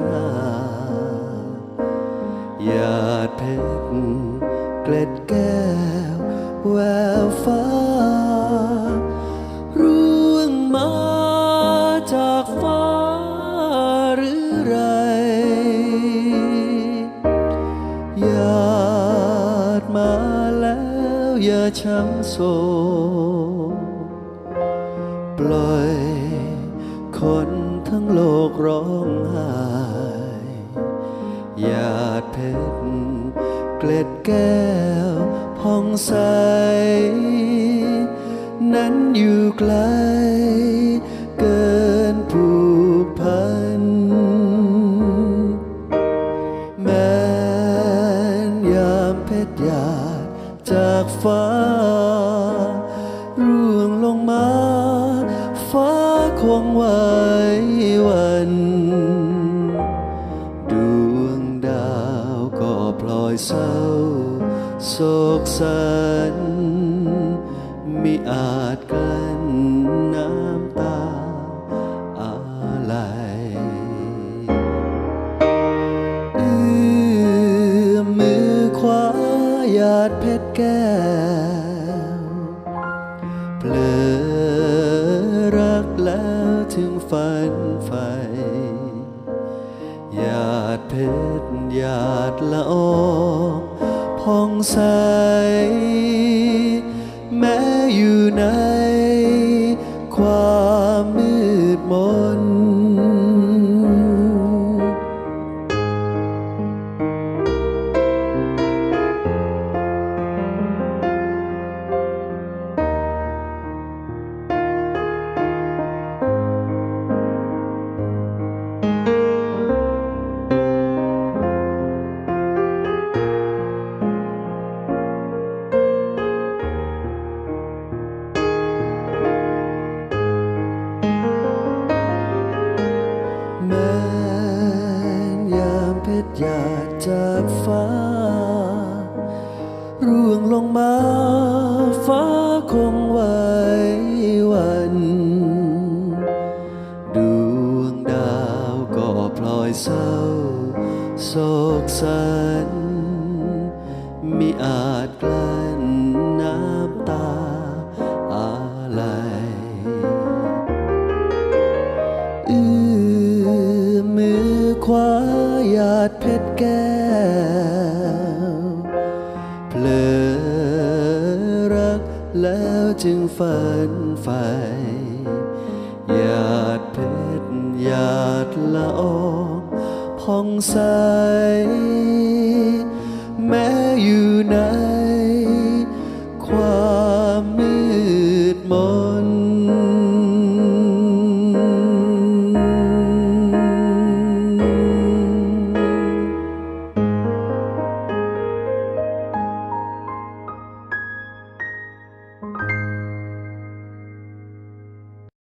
มาหยาดเพชรเกล็ดแก้วแววฟ้าร่วงมาจากฟ้าหรือไรหยาดมาแล้วอย่าช้ำโศกปล่อยคน ทั้งโลกร้องไห้หยาดเพชรเกล็ดแก้วผ่องใส นั้นอยู่ไกล เกินผูกพัน แม้นยามเพชรหยาดจากฟ้าร่วงลงมา ฟ้าคงไหว อยเศร้าโศกสันมิอาจกลั้นน้ำตาอะไรเอื้อมมือขวาหยาดเพชรแก้วเผลอรักแล้วถึงฝันไฟาดเพชรหยาดละอองผ่องใส แม้อยู่ใน จากฟ้าร่วงลงมาฟ้าคงไหววัน ดวงดาวก็พลอยเศร้าโศกสันมิอาจกลั้นน้ำตาอะไรเอื้อมมือขวาหยาดเพชรแก้ จึงฝันใฝ่หยาดเพชรหยาดละอองพองใส แม้อยู่